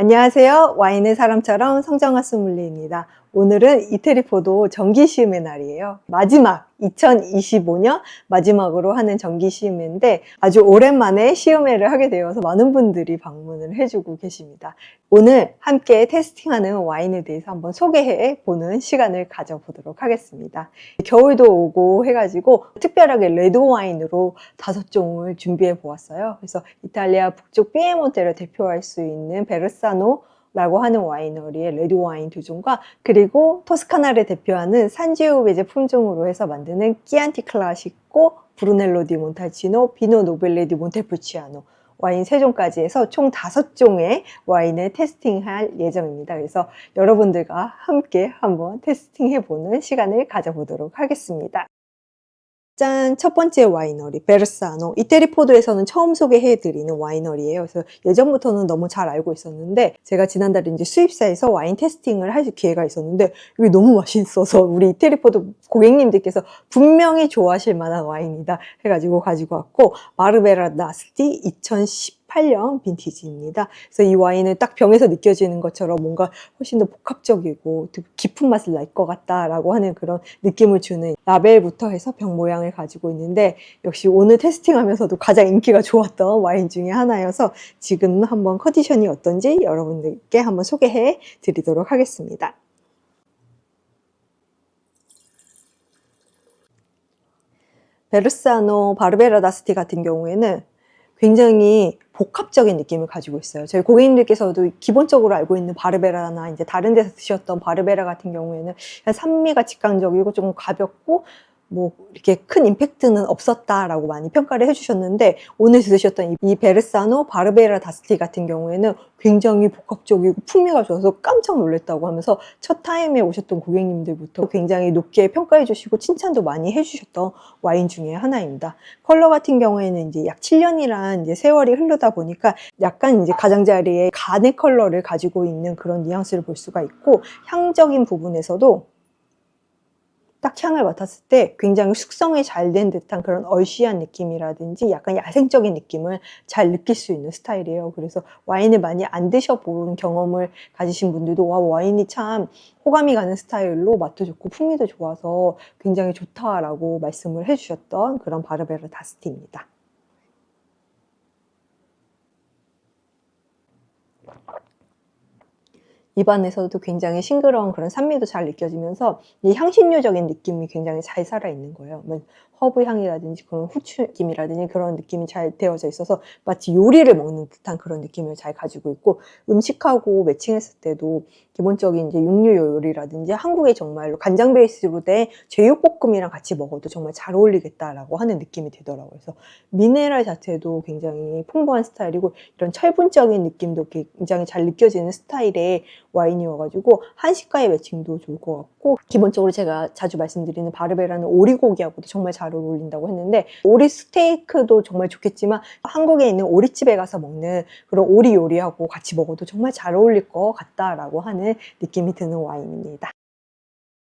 안녕하세요. 와인의 사람처럼 성정아 스물리입니다. 오늘은 이태리 포도 정기 시음의 날이에요. 마지막 2025년 마지막으로 하는 정기 시음회인데 아주 오랜만에 시음회를 하게 되어서 많은 분들이 방문을 해주고 계십니다. 오늘 함께 테스팅하는 와인에 대해서 한번 소개해 보는 시간을 가져보도록 하겠습니다. 겨울도 오고 해가지고 특별하게 레드 와인으로 다섯 종을 준비해 보았어요. 그래서 이탈리아 북쪽 피에몬테를 대표할 수 있는 베르사노 라고 하는 와이너리의 레드 와인 두 종과 그리고 토스카나를 대표하는 산지오베제 품종으로 해서 만드는 끼안티 클라시코, 브루넬로 디 몬탈치노, 비노 노벨레 디 몬테푸치아노 와인 세 종까지 해서 총 다섯 종의 와인을 테스팅할 예정입니다. 그래서 여러분들과 함께 한번 테스팅해보는 시간을 가져보도록 하겠습니다. 짠! 첫 번째 와이너리, 베르사노. 이태리 포도에서는 처음 소개해드리는 와이너리예요. 그래서 예전부터는 너무 잘 알고 있었는데, 제가 지난달에 이제 수입사에서 와인 테스팅을 할 기회가 있었는데, 이게 너무 맛있어서 우리 이태리 포도 고객님들께서 분명히 좋아하실 만한 와인이다 해가지고 가지고 왔고, 마르베라 나스티 2018년 빈티지입니다. 그래서 이 와인은 딱 병에서 느껴지는 것처럼 뭔가 훨씬 더 복합적이고 깊은 맛을 날 것 같다라고 하는 그런 느낌을 주는 라벨부터 해서 병 모양을 가지고 있는데 역시 오늘 테스팅하면서도 가장 인기가 좋았던 와인 중에 하나여서 지금 한번 컨디션이 어떤지 여러분들께 한번 소개해 드리도록 하겠습니다. 베르사노 바르베라 다스티 같은 경우에는 굉장히 복합적인 느낌을 가지고 있어요. 저희 고객님들께서도 기본적으로 알고 있는 바르베라나 이제 다른 데서 드셨던 바르베라 같은 경우에는 산미가 직관적이고 좀 가볍고 뭐 이렇게 큰 임팩트는 없었다라고 많이 평가를 해주셨는데 오늘 들으셨던 이 베르사노 바르베라 다스티 같은 경우에는 굉장히 복합적이고 풍미가 좋아서 깜짝 놀랐다고 하면서 첫 타임에 오셨던 고객님들부터 굉장히 높게 평가해 주시고 칭찬도 많이 해 주셨던 와인 중에 하나입니다. 컬러 같은 경우에는 이제 약 7년이란 이제 세월이 흐르다 보니까 약간 이제 가장자리에 간의 컬러를 가지고 있는 그런 뉘앙스를 볼 수가 있고 향적인 부분에서도 딱 향을 맡았을 때 굉장히 숙성이 잘 된 듯한 그런 얼씨한 느낌이라든지 약간 야생적인 느낌을 잘 느낄 수 있는 스타일이에요. 그래서 와인을 많이 안 드셔본 경험을 가지신 분들도 와 와인이 참 호감이 가는 스타일로 맛도 좋고 풍미도 좋아서 굉장히 좋다라고 말씀을 해주셨던 그런 바르베르 다스티입니다. 입안에서도 굉장히 싱그러운 그런 산미도 잘 느껴지면서 이 향신료적인 느낌이 굉장히 잘 살아있는 거예요. 뭐 허브 향이라든지 그런 후추 느낌이라든지 그런 느낌이 잘 되어져 있어서 마치 요리를 먹는 듯한 그런 느낌을 잘 가지고 있고 음식하고 매칭했을 때도 기본적인 이제 육류 요리라든지 한국의 정말로 간장 베이스로 된 제육볶음이랑 같이 먹어도 정말 잘 어울리겠다라고 하는 느낌이 들더라고요. 그래서 미네랄 자체도 굉장히 풍부한 스타일이고 이런 철분적인 느낌도 굉장히 잘 느껴지는 스타일의 와인이어가지고 한식과의 매칭도 좋을 것 같고 기본적으로 제가 자주 말씀드리는 바르베라는 오리고기하고도 정말 잘 어울린다고 했는데 오리 스테이크도 정말 좋겠지만 한국에 있는 오리집에 가서 먹는 그런 오리 요리하고 같이 먹어도 정말 잘 어울릴 것 같다라고 하는 느낌이 드는 와인입니다.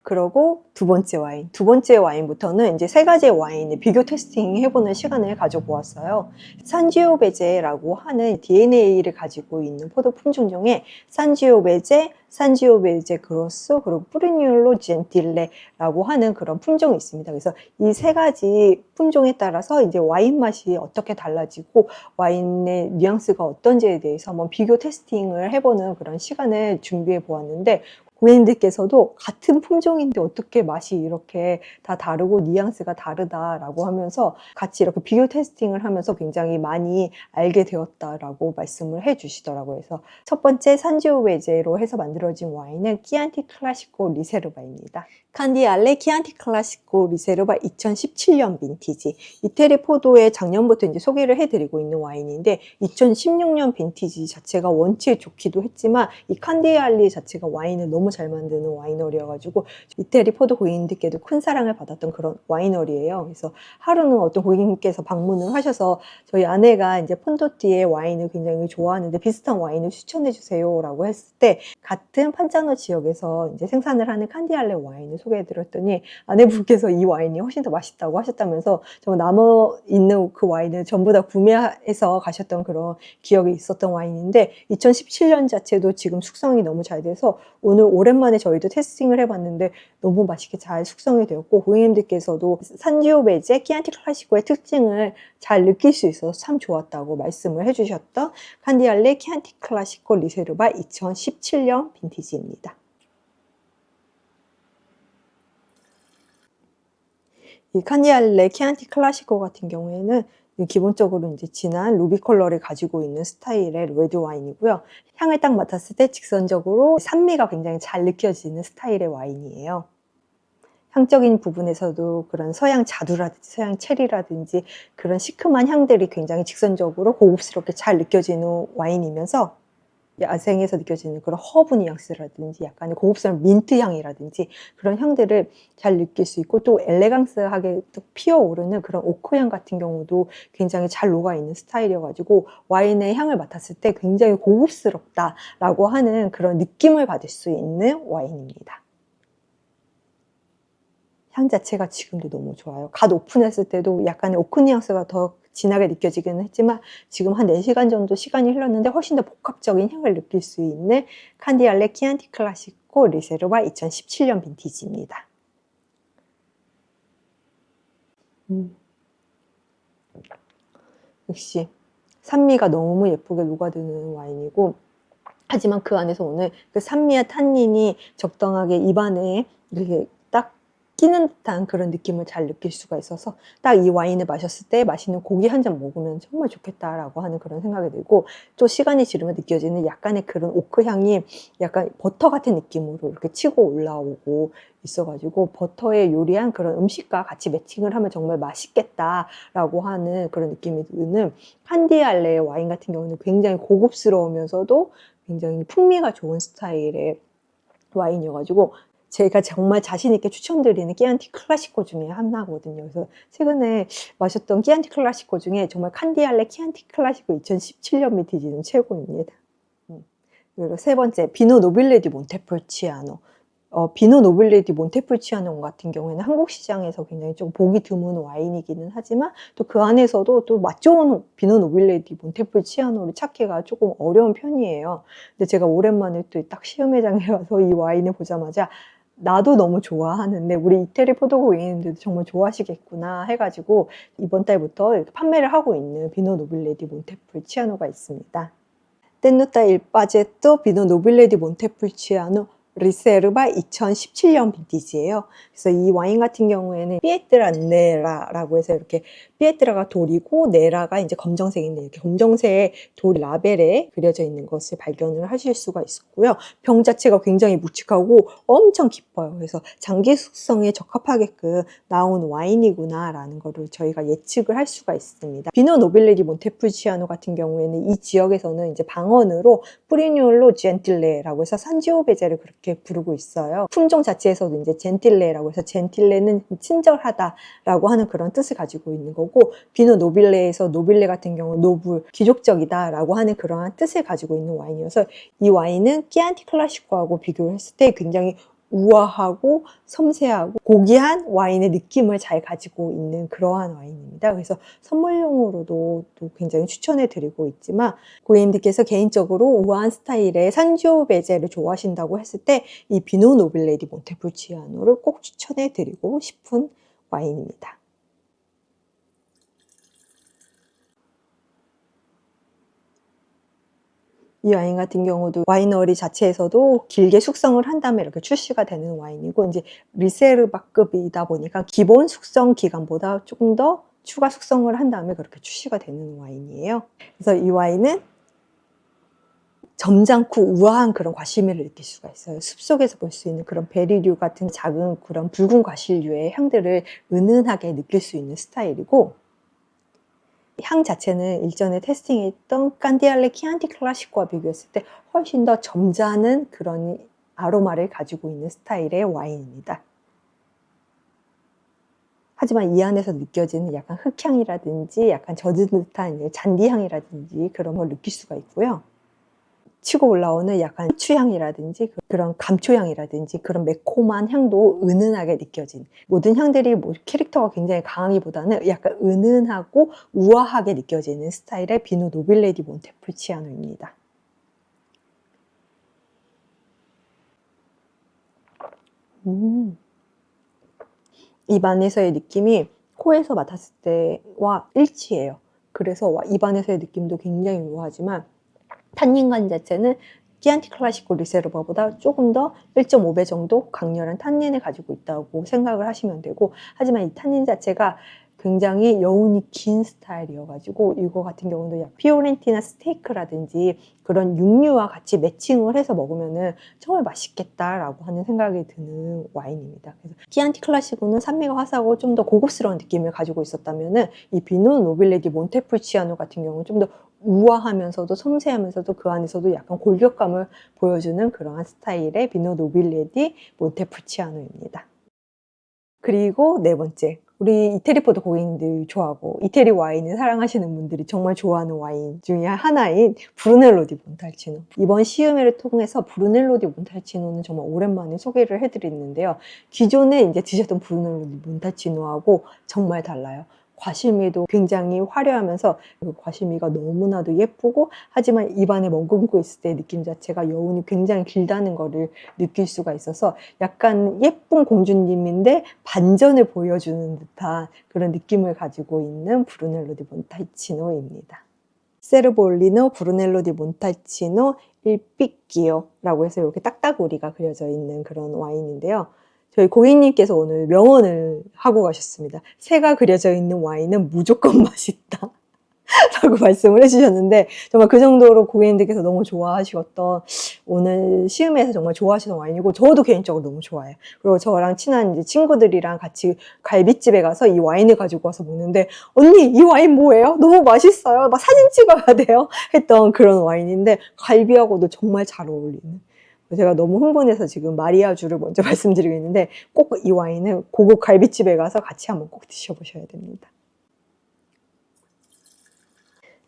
그러고 두 번째 와인. 두 번째 와인부터는 이제 세 가지의 와인을 비교 테스팅 해보는 시간을 가져보았어요. 산지오베제라고 하는 DNA를 가지고 있는 포도 품종 중에 산지오베제, 산지오베제 그로스, 그리고 뿌리뉴로 젠틸레라고 하는 그런 품종이 있습니다. 그래서 이 세 가지 품종에 따라서 이제 와인 맛이 어떻게 달라지고 와인의 뉘앙스가 어떤지에 대해서 한번 비교 테스팅을 해보는 그런 시간을 준비해 보았는데 고객님들께서도 같은 품종인데 어떻게 맛이 이렇게 다 다르고 뉘앙스가 다르다라고 하면서 같이 이렇게 비교 테스팅을 하면서 굉장히 많이 알게 되었다라고 말씀을 해 주시더라고요. 그래서 첫 번째 산지오베제로 해서 만들어진 와인은 키안티 클라시코 리세르바입니다. 칸디 알레 키안티 클라시코 리세르바 2017년 빈티지. 이태리 포도에 작년부터 이제 소개를 해드리고 있는 와인인데 2016년 빈티지 자체가 원체 좋기도 했지만 이 칸디 알리 자체가 와인을 너무 잘 만드는 와이너리여가지고 이태리 포도 고객님들께도 큰 사랑을 받았던 그런 와이너리예요. 그래서 하루는 어떤 고객님께서 방문을 하셔서 저희 아내가 이제 폰도티의 와인을 굉장히 좋아하는데 비슷한 와인을 추천해 주세요라고 했을 때 같은 판자노 지역에서 이제 생산을 하는 칸디알레 와인을 소개해드렸더니 아내분께서 이 와인이 훨씬 더 맛있다고 하셨다면서 정말 남아 있는 그 와인을 전부 다 구매해서 가셨던 그런 기억이 있었던 와인인데 2017년 자체도 지금 숙성이 너무 잘 돼서 오늘 오랜만에 저희도 테스팅을 해봤는데 너무 맛있게 잘 숙성이 되었고 고객님들께서도 산지오베제 키안티 클라시코의 특징을 잘 느낄 수 있어서 참 좋았다고 말씀을 해주셨던 칸디알레 키안티 클라시코 리세르바 2017년 빈티지입니다. 이 칸디알레 키안티 클라시코 같은 경우에는 기본적으로 이제 진한 루비 컬러를 가지고 있는 스타일의 레드 와인이고요. 향을 딱 맡았을 때 직선적으로 산미가 굉장히 잘 느껴지는 스타일의 와인이에요. 향적인 부분에서도 그런 서양 자두라든지 서양 체리라든지 그런 시큼한 향들이 굉장히 직선적으로 고급스럽게 잘 느껴지는 와인이면서 야생에서 느껴지는 그런 허브 뉘앙스라든지 약간의 고급스러운 민트 향이라든지 그런 향들을 잘 느낄 수 있고 또 엘레강스하게 또 피어오르는 그런 오크향 같은 경우도 굉장히 잘 녹아있는 스타일이어가지고 와인의 향을 맡았을 때 굉장히 고급스럽다라고 하는 그런 느낌을 받을 수 있는 와인입니다. 향 자체가 지금도 너무 좋아요. 갓 오픈했을 때도 약간의 오크 뉘앙스가 더 진하게 느껴지기는 했지만 지금 한 4시간 정도 시간이 흘렀는데 훨씬 더 복합적인 향을 느낄 수 있는 칸디알레 키안티 클라시코 리세르바 2017년 빈티지입니다. 음. 역시 산미가 너무 예쁘게 녹아드는 와인이고 하지만 그 안에서 오늘 그 산미와 탄닌이 적당하게 입안에 이렇게 끼는 듯한 그런 느낌을 잘 느낄 수가 있어서 딱 이 와인을 마셨을 때 맛있는 고기 한 잔 먹으면 정말 좋겠다라고 하는 그런 생각이 들고 또 시간이 지르면 느껴지는 약간의 그런 오크 향이 약간 버터 같은 느낌으로 이렇게 치고 올라오고 있어가지고 버터에 요리한 그런 음식과 같이 매칭을 하면 정말 맛있겠다라고 하는 그런 느낌이 드는 한디알레 와인 같은 경우는 굉장히 고급스러우면서도 굉장히 풍미가 좋은 스타일의 와인이어가지고 제가 정말 자신 있게 추천드리는 끼안티 클라시코 중에 하나거든요. 그래서 최근에 마셨던 끼안티 클라시코 중에 정말 칸디알레 끼안티 클라시코 2017년 미티지는 최고입니다. 음. 그리고 세 번째 비노 노빌레디 몬테폴치아노. 어, 비노 노빌레디 몬테폴치아노 같은 경우에는 한국 시장에서 굉장히 좀 보기 드문 와인이기는 하지만 또 그 안에서도 또 맛 좋은 비노 노빌레디 몬테폴치아노를 찾기가 조금 어려운 편이에요. 근데 제가 오랜만에 또 딱 시음회장에 가서 이 와인을 보자마자 나도 너무 좋아하는데 우리 이태리 포도고객님들도 정말 좋아하시겠구나 해가지고 이번 달부터 판매를 하고 있는 비노 노빌레디 몬테풀 치아노가 있습니다. 땐누타 일바제또 비노 노빌레디 몬테풀 치아노 리세르바 2017년 빈티지예요. 그래서 이 와인 같은 경우에는 피에트라 네라라고 해서 이렇게 피에트라가 돌이고 네라가 이제 검정색인데 이렇게 검정색 돌 라벨에 그려져 있는 것을 발견을 하실 수가 있었고요. 병 자체가 굉장히 묵직하고 엄청 깊어요. 그래서 장기 숙성에 적합하게끔 나온 와인이구나라는 거를 저희가 예측을 할 수가 있습니다. 비노 노빌레디 몬테푸치아노 같은 경우에는 이 지역에서는 이제 방언으로 프리뉴올로 젠틸레라고 해서 산지오 베제를 그렇게 부르고 있어요. 품종 자체에서도 이제 젠틸레라고 해서 젠틸레는 친절하다라고 하는 그런 뜻을 가지고 있는 거고 거고 비노 노빌레에서 노빌레 같은 경우 노블 귀족적이다라고 하는 그러한 뜻을 가지고 있는 와인이어서 이 와인은 끼안티 클라시코하고 비교를 했을 때 굉장히 우아하고 섬세하고 고귀한 와인의 느낌을 잘 가지고 있는 그러한 와인입니다. 그래서 선물용으로도 또 굉장히 추천해 드리고 있지만 고객님들께서 개인적으로 우아한 스타일의 산지오 베제를 좋아하신다고 했을 때 이 비노 노빌레디 몬테풀치아노를 꼭 추천해 드리고 싶은 와인입니다. 이 와인 같은 경우도 와이너리 자체에서도 길게 숙성을 한 다음에 이렇게 출시가 되는 와인이고 이제 리세르바급이다 보니까 기본 숙성 기간보다 조금 더 추가 숙성을 한 다음에 그렇게 출시가 되는 와인이에요. 그래서 이 와인은 점잖고 우아한 그런 과실미를 느낄 수가 있어요. 숲속에서 볼 수 있는 그런 베리류 같은 작은 그런 붉은 과실류의 향들을 은은하게 느낄 수 있는 스타일이고 향 자체는 일전에 테스팅했던 깐디알레 키안티 클라시코와 비교했을 때 훨씬 더 점잖은 그런 아로마를 가지고 있는 스타일의 와인입니다. 하지만 이 안에서 느껴지는 약간 흙향이라든지 약간 젖은 듯한 잔디향이라든지 그런 걸 느낄 수가 있고요. 치고 올라오는 약간 추향이라든지 그런 감초향이라든지 그런 매콤한 향도 은은하게 느껴진 모든 향들이 뭐 캐릭터가 굉장히 강하기보다는 약간 은은하고 우아하게 느껴지는 스타일의 비누 노빌레디 몬테풀치아노입니다. 음. 입안에서의 느낌이 코에서 맡았을 때와 일치해요. 그래서 와- 입안에서의 느낌도 굉장히 우아하지만 탄닌감 자체는 끼안티 클라시코 리세르바보다 조금 더 1.5배 정도 강렬한 탄닌을 가지고 있다고 생각을 하시면 되고 하지만 이 탄닌 자체가 굉장히 여운이 긴 스타일이어가지고 이거 같은 경우도 약 피오렌티나 스테이크라든지 그런 육류와 같이 매칭을 해서 먹으면은 정말 맛있겠다라고 하는 생각이 드는 와인입니다. 그래서 키안티 클라시고는 산미가 화사하고 좀 더 고급스러운 느낌을 가지고 있었다면은 이 비누 노빌레디 몬테풀치아노 같은 경우는 좀 더 우아하면서도 섬세하면서도 그 안에서도 약간 골격감을 보여주는 그러한 스타일의 비누 노빌레디 몬테풀치아노입니다. 그리고 네 번째, 우리 이태리 포도 고객님들이 좋아하고 이태리 와인을 사랑하시는 분들이 정말 좋아하는 와인 중에 하나인 브루넬로 디 몬탈치노. 이번 시음회를 통해서 브루넬로 디 몬탈치노는 정말 오랜만에 소개를 해드리는데요. 기존에 이제 드셨던 브루넬로 디 몬탈치노하고 정말 달라요. 과실미도 굉장히 화려하면서 그 과실미가 너무나도 예쁘고 하지만 입안에 머금고 있을 때 느낌 자체가 여운이 굉장히 길다는 거를 느낄 수가 있어서 약간 예쁜 공주님인데 반전을 보여주는 듯한 그런 느낌을 가지고 있는 브루넬로 디 몬탈치노입니다. 세르볼리노 브루넬로 디 몬탈치노 일피끼오라고 해서 이렇게 딱따구리가 그려져 있는 그런 와인인데요. 저희 고객님께서 오늘 명언을 하고 가셨습니다. 새가 그려져 있는 와인은 무조건 맛있다. 라고 말씀을 해주셨는데 정말 그 정도로 고객님들께서 너무 좋아하시었던 오늘 시음에서 정말 좋아하시는 와인이고 저도 개인적으로 너무 좋아해요. 그리고 저랑 친한 친구들이랑 같이 갈비집에 가서 이 와인을 가지고 와서 먹는데 언니 이 와인 뭐예요? 너무 맛있어요. 막 사진 찍어야 돼요. 했던 그런 와인인데 갈비하고도 정말 잘 어울리는 제가 너무 흥분해서 지금 마리아주를 먼저 말씀드리고 있는데 꼭 이 와인은 고급 갈비집에 가서 같이 한번 꼭 드셔보셔야 됩니다.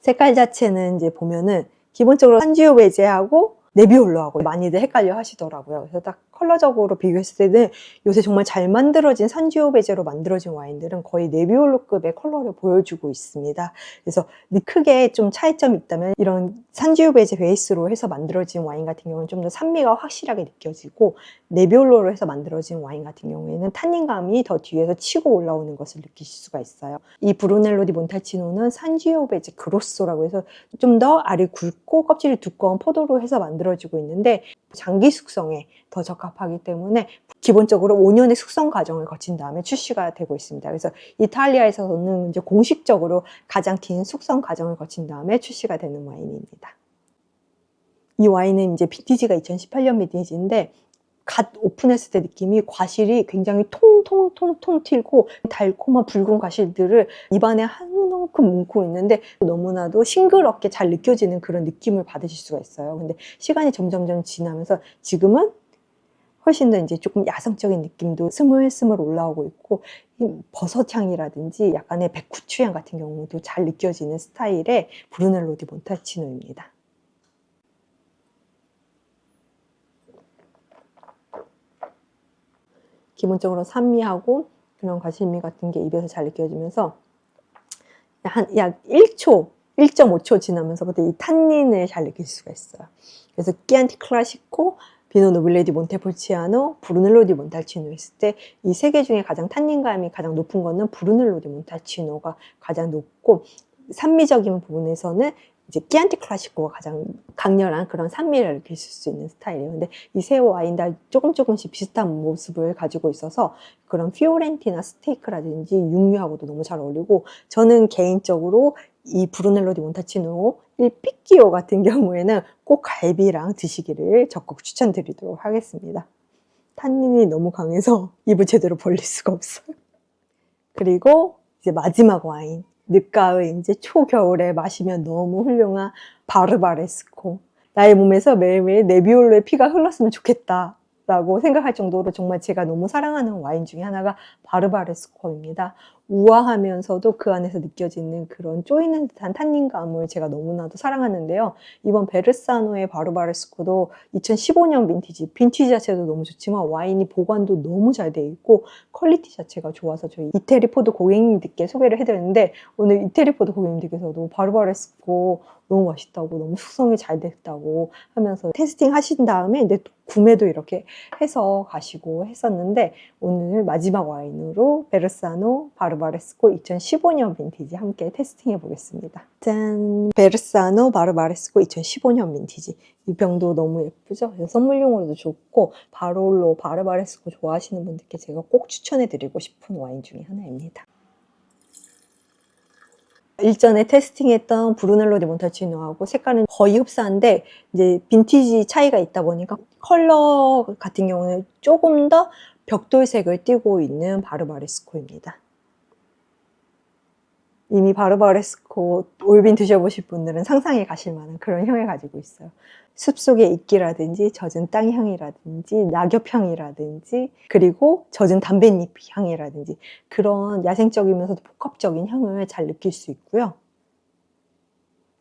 색깔 자체는 이제 보면은 기본적으로 산지오 베제하고 네비올로하고 많이들 헷갈려 하시더라고요. 그래서 딱 컬러적으로 비교했을 때는 요새 정말 잘 만들어진 산지오 베제로 만들어진 와인들은 거의 네비올로급의 컬러를 보여주고 있습니다. 그래서 크게 좀 차이점이 있다면 이런 산지오 베제 베이스로 해서 만들어진 와인 같은 경우는 좀 더 산미가 확실하게 느껴지고 네비올로로 해서 만들어진 와인 같은 경우에는 탄닌감이 더 뒤에서 치고 올라오는 것을 느끼실 수가 있어요. 이 브루넬로 디 몬탈치노는 산지오 베제 그로소라고 해서 좀 더 알이 굵고 껍질이 두꺼운 포도로 해서 만들어지고 있는데 장기 숙성에 더 적합하기 때문에 기본적으로 5년의 숙성 과정을 거친 다음에 출시가 되고 있습니다. 그래서 이탈리아에서는 이제 공식적으로 가장 긴 숙성 과정을 거친 다음에 출시가 되는 와인입니다. 이 와인은 이제 빈티지가 2018년 빈티지인데 갓 오픈했을 때 느낌이 과실이 굉장히 통통통통 튀고 달콤한 붉은 과실들을 입안에 한 움큼 뭉고 있는데 너무나도 싱그럽게 잘 느껴지는 그런 느낌을 받으실 수가 있어요. 근데 시간이 점점점 지나면서 지금은 훨씬 더 이제 조금 야성적인 느낌도 스물스물 올라오고 있고 버섯 향이라든지 약간의 백후추 향 같은 경우도 잘 느껴지는 스타일의 브루넬로 디 몬탈치노입니다. 기본적으로 산미하고 그런 과실미 같은 게 입에서 잘 느껴지면서 한 약 1초, 1.5초 지나면서부터 이 탄닌을 잘 느낄 수가 있어요. 그래서 끼안티 클라시코, 비노 노빌레디 몬테폴치아노, 브루넬로 디 몬탈치노 했을 때 이 세 개 중에 가장 탄닌감이 가장 높은 거는 브루넬로 디 몬탈치노가 가장 높고 산미적인 부분에서는 이제 끼안티 클라시코가 가장 강렬한 그런 산미를 느끼실 수 있는 스타일이에요. 근데 이세 와인 다 조금 조금씩 비슷한 모습을 가지고 있어서 그런 피오렌티나 스테이크라든지 육류하고도 너무 잘 어울리고 저는 개인적으로 이 브루넬로 디 몬타치노 일피끼오 같은 경우에는 꼭 갈비랑 드시기를 적극 추천드리도록 하겠습니다. 탄닌이 너무 강해서 입을 제대로 벌릴 수가 없어요. 그리고 이제 마지막 와인. 늦가을 이제 초겨울에 마시면 너무 훌륭한 바르바레스코. 나의 몸에서 매일매일 네비올로의 피가 흘렀으면 좋겠다. 라고 생각할 정도로 정말 제가 너무 사랑하는 와인 중에 하나가 바르바레스코입니다. 우아하면서도 그 안에서 느껴지는 그런 쪼이는 듯한 탄닌감을 제가 너무나도 사랑하는데요. 이번 베르사노의 바르바레스코도 2015년 빈티지, 빈티지 자체도 너무 좋지만 와인이 보관도 너무 잘 돼 있고 퀄리티 자체가 좋아서 저희 이태리 포드 고객님들께 소개를 해드렸는데 오늘 이태리 포드 고객님들께서도 바르바레스코 너무 맛있다고 너무 숙성이 잘 됐다고 하면서 테스팅 하신 다음에 이제 또 구매도 이렇게 해서 가시고 했었는데 오늘 마지막 와인으로 베르사노 바르바레스코 2015년 빈티지 함께 테스팅해 보겠습니다. 짠! 베르사노 바르바레스코 2015년 빈티지. 이 병도 너무 예쁘죠? 선물용으로도 좋고 바롤로 바르바레스코 좋아하시는 분들께 제가 꼭 추천해 드리고 싶은 와인 중에 하나입니다. 일전에 테스팅했던 브루넬로 디 몬탈치노하고 색깔은 거의 흡사한데 이제 빈티지 차이가 있다 보니까 컬러 같은 경우는 조금 더 벽돌색을 띠고 있는 바르바레스코입니다. 이미 바르바레스코 올빈 드셔보실 분들은 상상해 가실 만한 그런 향을 가지고 있어요. 숲속의 이끼라든지 젖은 땅 향이라든지 낙엽 향이라든지 그리고 젖은 담뱃잎 향이라든지 그런 야생적이면서도 복합적인 향을 잘 느낄 수 있고요.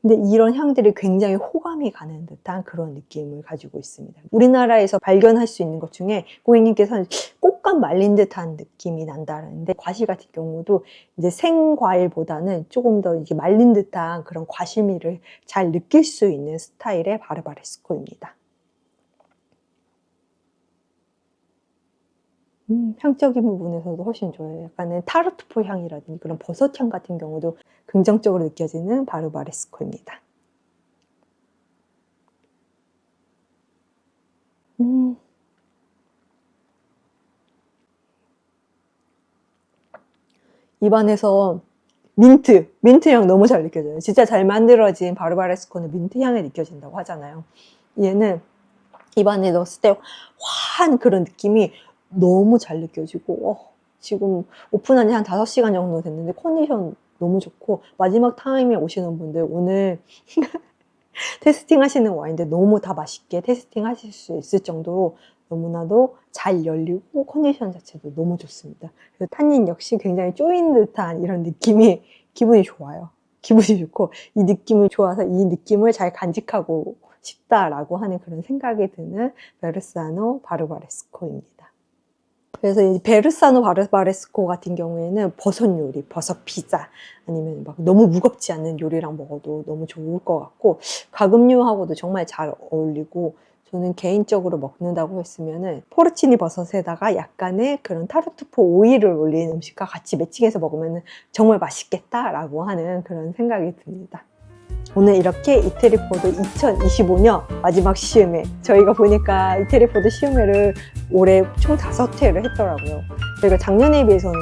근데 이런 향들이 굉장히 호감이 가는 듯한 그런 느낌을 가지고 있습니다. 우리나라에서 발견할 수 있는 것 중에 고객님께서는 꽃감 말린 듯한 느낌이 난다는데 과실 같은 경우도 이제 생과일보다는 조금 더 이게 말린 듯한 그런 과실미를 잘 느낄 수 있는 스타일의 바르바레스코입니다. 음, 향적인 부분에서도 훨씬 좋아요. 약간은 타르트포 향이라든지 그런 버섯 향 같은 경우도 긍정적으로 느껴지는 바르바레스코입니다. 음. 입안에서 민트, 민트 향 너무 잘 느껴져요. 진짜 잘 만들어진 바르바레스코는 민트 향이 느껴진다고 하잖아요. 얘는 입안에 넣었을 때 화한 그런 느낌이 너무 잘 느껴지고 어, 지금 오픈한 지 한 5시간 정도 됐는데 컨디션 너무 좋고 마지막 타임에 오시는 분들 오늘 테스팅 하시는 와인들 너무 다 맛있게 테스팅 하실 수 있을 정도로 너무나도 잘 열리고 컨디션 자체도 너무 좋습니다. 그래서 탄닌 역시 굉장히 쪼인 듯한 이런 느낌이 기분이 좋아요. 기분이 좋고 이 느낌을 좋아서 이 느낌을 잘 간직하고 싶다라고 하는 그런 생각이 드는 베르사노 바르바레스코입니다. 그래서 이 베르사노 바르바레스코 같은 경우에는 버섯 요리, 버섯 피자 아니면 막 너무 무겁지 않은 요리랑 먹어도 너무 좋을 것 같고 가금류하고도 정말 잘 어울리고 저는 개인적으로 먹는다고 했으면은 포르치니 버섯에다가 약간의 그런 타르투포 오일을 올린 음식과 같이 매칭해서 먹으면 정말 맛있겠다라고 하는 그런 생각이 듭니다. 오늘 이렇게 이태리포드 2025년 마지막 시음회 저희가 보니까 이태리포드 시음회를 올해 총 다섯 회를 했더라고요. 저희가 작년에 비해서는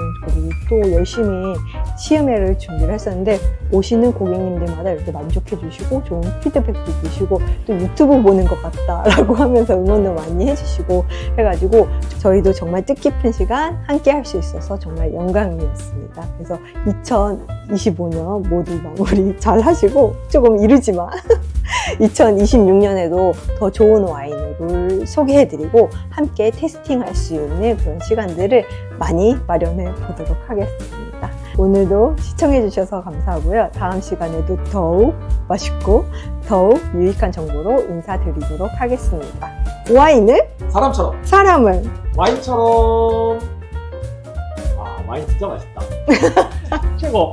또 열심히 시음회를 준비를 했었는데 오시는 고객님들마다 이렇게 만족해 주시고 좋은 피드백도 주시고 또 유튜브 보는 것 같다라고 하면서 응원도 많이 해주시고 해가지고 저희도 정말 뜻깊은 시간 함께 할 수 있어서 정말 영광이었습니다. 그래서 2025년 모두 마무리 잘 하시고 조금 이르지만 2026년에도 더 좋은 와인을 소개해드리고 함께 테스팅할 수 있는 그런 시간들을 많이 마련해 보도록 하겠습니다. 오늘도 시청해주셔서 감사하고요. 다음 시간에도 더욱 맛있고 더욱 유익한 정보로 인사드리도록 하겠습니다. 와인을 사람처럼. 사람을. 와인처럼. 아 와인 진짜 맛있다. 최고